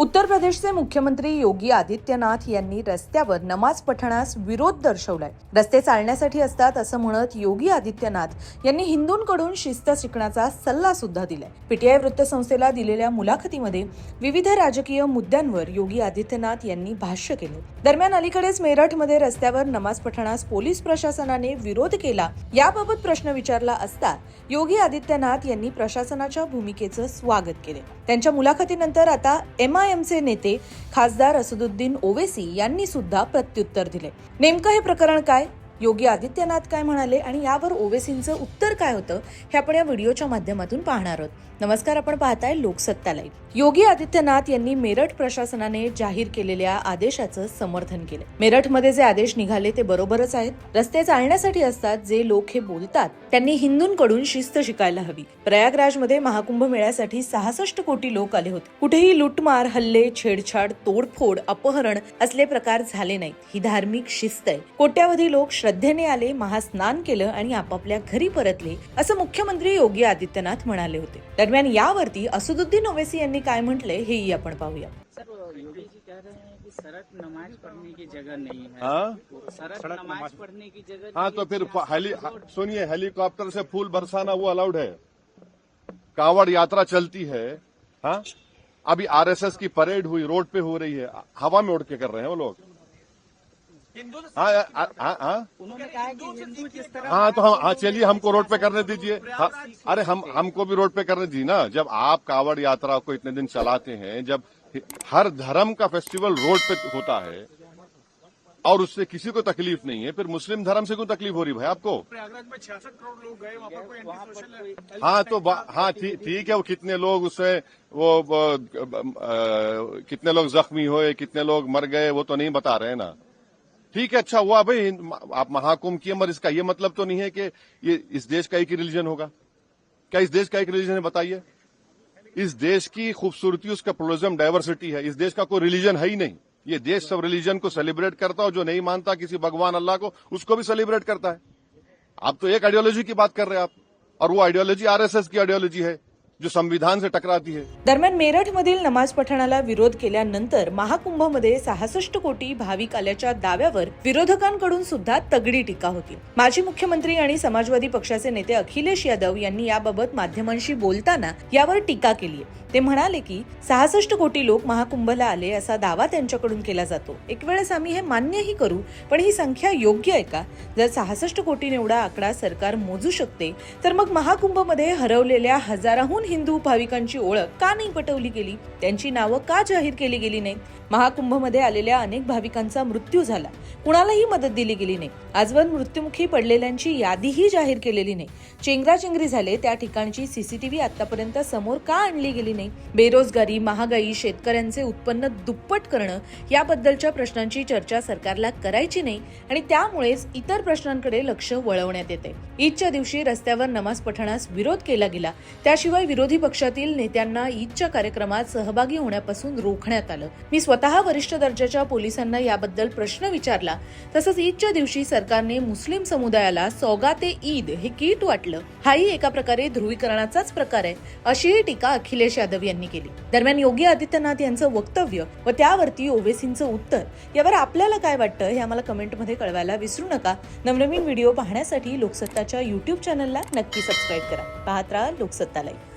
उत्तर प्रदेशचे मुख्यमंत्री योगी आदित्यनाथ यांनी रस्त्यावर नमाज पठणास विरोध दर्शवलाय. रस्ते चालण्यासाठी असतात असं म्हणत योगी आदित्यनाथ यांनी हिंदूंकडून शिस्त शिकण्याचा सल्ला सुद्धा दिलाय. पीटीआय वृत्तसंस्थेला दिलेल्या मुलाखतीमध्ये विविध राजकीय मुद्द्यांवर योगी आदित्यनाथ यांनी भाष्य केले. दरम्यान अलीकडेच मेरठमध्ये रस्त्यावर नमाज पठणास पोलीस प्रशासनाने विरोध केला याबाबत प्रश्न विचारला असता योगी आदित्यनाथ यांनी प्रशासनाच्या भूमिकेचं स्वागत केले. त्यांच्या मुलाखतीनंतर आता एमआयएमचे नेते खासदार असदुद्दीन ओवेसी यांनी सुद्धा प्रत्युत्तर दिले. नेमकं हे प्रकरण काय? योगी आदित्यनाथ काय म्हणाले आणि यावर ओवेसींचं उत्तर काय होतं हे आपण या व्हिडिओच्या माध्यमातून पाहणार आहोत. नमस्कार आपण पाहताय लोकसत्ता लाईव्ह योगी आदित्यनाथ यांनी मेरठ प्रशासनाने जाहीर केलेल्या आदेशाचं समर्थन केलं. मेरठमध्ये जे आदेश निघाले ते बरोबरच आहेत. रस्ते चालण्यासाठी असतात जे लोक हे बोलतात. त्यांनी हिंदूंकडून शिस्त शिकायला हवी. प्रयागराजमध्ये महाकुंभ मेळ्यासाठी सहासष्ट कोटी लोक आले होते. कुठेही लुटमार हल्ले छेडछाड तोडफोड अपहरण असले प्रकार झाले नाहीत. ही धार्मिक शिस्त आहे. कोट्यावधी लोक श्रद्धेने आले महास्नान केलं आणि आपापल्या घरी परतले असं मुख्यमंत्री योगी आदित्यनाथ म्हणाले होते. दरम्यान यावरती असदुद्दीन ओवेसी यांनी काय म्हटले हेही आपण पाहूया. सर योगी जी कह रहे हैं कि सड़क नमाज पढ़ने की जगह नहीं है। हाँ? सड़क नमाज पढ़ने की जगह हाँ तो फिर हेली सुनिए हेलीकॉप्टर से फूल बरसाना वो अलाउड है? कांवड़ यात्रा चलती है हाँ? अभी आरएसएस की परेड हुई रोड पे हो रही है हवा में उड़ के कर रहे हैं वो लोग। हाँ हाँ हाँ। हाँ उन्होंने कहा कि हिंदू जिस तरह हाँ तो हम हाँ चलिए हमको रोड पे करने दीजिए। अरे हम हमको भी रोड पे करने दीजिए ना। जब आप कांवड़ यात्रा को इतने दिन चलाते हैं जब हर धर्म का फेस्टिवल रोड पे होता है और उससे किसी को तकलीफ़ नहीं है फिर मुस्लिम धर्म से क्यों तकलीफ़ हो रही भाई आपको? प्रयागराज में छियासठ करोड़ लोग गए वहाँ पर कोई एंटी हाँ? तो हाँ ठीक है वो कितने लोग उससे वो वो, अ, कितने लोग जख्मी हुए कितने लोग मर गए वो तो नहीं बता रहे ना। ठीक है अच्छा हुआ भाई आप महाकुंभ किए मगर इसका ये मतलब तो नहीं है कि ये इस देश का एक ही रिलीजन होगा। क्या इस देश का एक रिलीजन है, बताइए। इस देश की खूबसूरती, उसका प्रोलिज्म डाइवर्सिटी है। इस देश का कोई रिलीजन है ही नहीं। ये देश सब रिलीजन को सेलिब्रेट करता हो जो नहीं मानता किसी भगवान अल्लाह को, उसको भी सेलिब्रेट करता है। आप तो एक आइडियोलॉजी की बात कर रहे हैं आप, और वो आइडियोलॉजी आरएसएस की आइडियोलॉजी है। जो संविधान से टकराती है। दरम्यान मेरठमधील नमाज पठणाला विरोध केल्यानंतर महाकुंभमध्ये सहासष्ट कोटी भाविक आल्याच्या दाव्यावर विरोधकांकडून सुद्धा तगडी टीका होती. माजी मुख्यमंत्री आणि समाजवादी पक्षाचे नेते अखिलेश यादव यांनी याबाबत माध्यमांशी बोलताना यावर टीका केली ते म्हणाले की सहासष्ट कोटी लोक महाकुंभला आले असा दावा त्यांच्याकडून केला जातो. एक वेळेस आम्ही हे मान्यही करू पण ही संख्या योग्य आहे का? जर सहासष्ट कोटी एवढा आकडा सरकार मोजू शकते तर मग महाकुंभमध्ये हरवलेल्या हजाराहून हिंदू भाविकांची ओळख का नाही पटवली गेली? त्यांची नावं का जाहीर केली गेली नाहीत? महाकुंभमध्ये आलेल्या अनेक भाविकांचा मृत्यू झाला. कुणालाही मदत दिली गेली नाही. आजवर मृत्युमुखी पडलेल्यांची यादीही जाहीर केलेली नाही. चेंगराचेंगरी झाले त्या ठिकाणची सीसीटीव्ही आतापर्यंत समोर का आणली गेली नाही? बेरोजगारी महागाई शेतकऱ्यांचे उत्पन्न दुप्पट करणं याबद्दलच्या प्रश्नांची चर्चा सरकारला करायची नाही आणि त्यामुळेच इतर प्रश्नांकडे लक्ष वळवण्यात येते ईदच्या दिवशी रस्त्यावर नमाज पठणास विरोध केला गेला. त्याशिवाय विरोधी पक्षातील नेत्यांना ईदच्या कार्यक्रमात सहभागी होण्यापासून रोखण्यात आलं. मी स्वतः वरिष्ठ दर्जाच्या पोलिसांना याबद्दल प्रश्न विचारला तसंच ईदच्या दिवशी सरकारने मुस्लिम समुदायाला सौगाते ईद हे किट वाटलं. हाही एका प्रकारे ध्रुवीकरणाचाच प्रकार आहे अशीही टीका अखिलेश यादव यांनी केली. दरम्यान योगी आदित्यनाथ यांचं वक्तव्य व त्यावरती ओवेसींचं उत्तर यावर आपल्याला काय वाटतं हे आम्हाला कमेंटमध्ये कळवायला विसरू नका. नवनवीन व्हिडिओ पाहण्यासाठी लोकसत्ताच्या युट्यूब चॅनलला नक्की सबस्क्राईब करा. पाहत राहा लोकसत्ता लाईव्ह